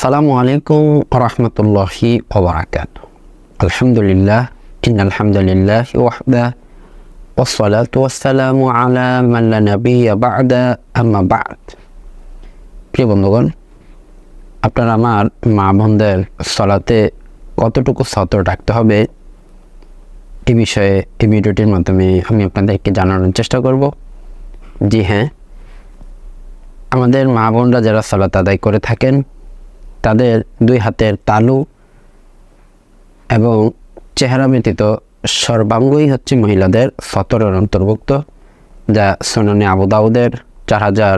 আসসালামু আলাইকুম রহমতুল্লাহি ওবরাকাত আলহামদুলিল্লাহ ইন আলহামদুলিল্লাহ ওয়াহদা ওসলাত ওয়াসালামু আলা মাল্লা নবী বাদা, আম্মা বাদ। প্রিয় বন্ধুগণ, আপনার আমার মা বোনদের সলাতে কতটুকু সতর্ক রাখতে হবে এ বিষয়ে এই ভিডিওটির মাধ্যমে আমি আপনাদেরকে জানানোর চেষ্টা করব। জি হ্যাঁ আমাদের মা বোনরা যারা সলাত আদায় করে থাকেন তাদের দুই হাতের তালু এবং চেহারা ব্যতীত সর্বাঙ্গই হচ্ছে মহিলাদের সতরের অন্তর্ভুক্ত, যা সোনানি আবু দাউদের চার হাজার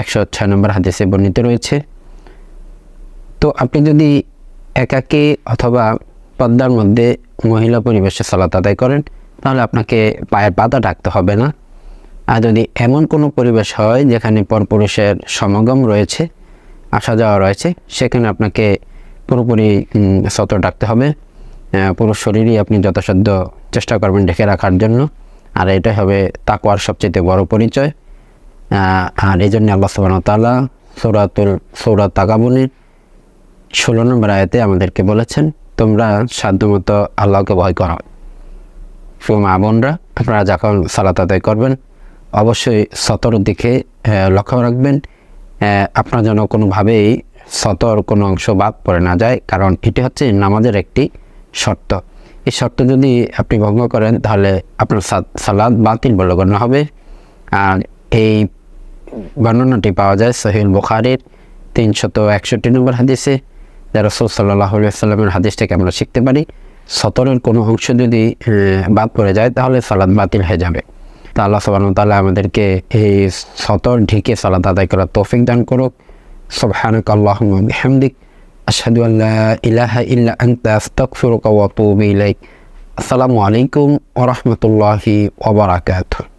একশো ছয় নম্বর হাদিসে বর্ণিত রয়েছে। তো আপনি যদি একাকী অথবা পদ্মার মধ্যে মহিলা পরিবেশে সালাত আদায় করেন, তাহলে আপনাকে পায়ের পাতা ডাকতে হবে না। আর যদি এমন কোনো পরিবেশ হয় যেখানে পরপুরুষের সমাগম রয়েছে আসা যাওয়া রয়েছে সেখানে আপনাকে পুরোপুরি উম, সতর ডাকতে হবে। পুরো শরীরই আপনি যথাসাধ্য চেষ্টা করবেন ঢেকে রাখার জন্য। আর এটাই হবে তাকওয়ার সবচেয়ে বড় পরিচয়। আর এই জন্য আল্লাহ সুবাহ তালা সৌরাতুল সৌরাত তাকাবুনির ষোলো নম্বর আয়াতে আমাদেরকে বলেছেন তোমরা সাধ্যমতো আল্লাহকে ভয় করো। প্রিয় মা বোনরা আপনারা যখন সালাত আদায় করবেন। অবশ্যই সতর দিকে লক্ষ্য রাখবেন। আপনার যেন কোনোভাবেই সতর কোনো অংশ বাদ পড়ে না যায়, কারণ এটি হচ্ছে নামাজের একটি শর্ত। এই শর্ত যদি আপনি ভঙ্গ করেন, তাহলে আপনার সালাদ বাতিল বলে গণ্য হবে। আর এই বর্ণনাটি পাওয়া যায় সহিল বুখারির তিনশত একষট্টি নম্বর হাদিসে, যা রসুল সাল্লাহ সাল্লামের হাদিস থেকে আমরা শিখতে পারি। সতরের কোনো অংশ যদি বাদ পড়ে যায়, তাহলে সালাদ বাতিল হয়ে যাবে। তা আল্লাহ সবান তাল্লাহ আমাদেরকে এই সতর ঢেকে সালাদ আদায় করার তৌফিক দান করুক। সবহানক আল্লাহ হামদিক আশহাদু আল্লাহ ইলাহা ইল্লা আসসালামু আলাইকুম ওয়া রাহমাতুল্লাহি ওয়া বারাকাতুহু।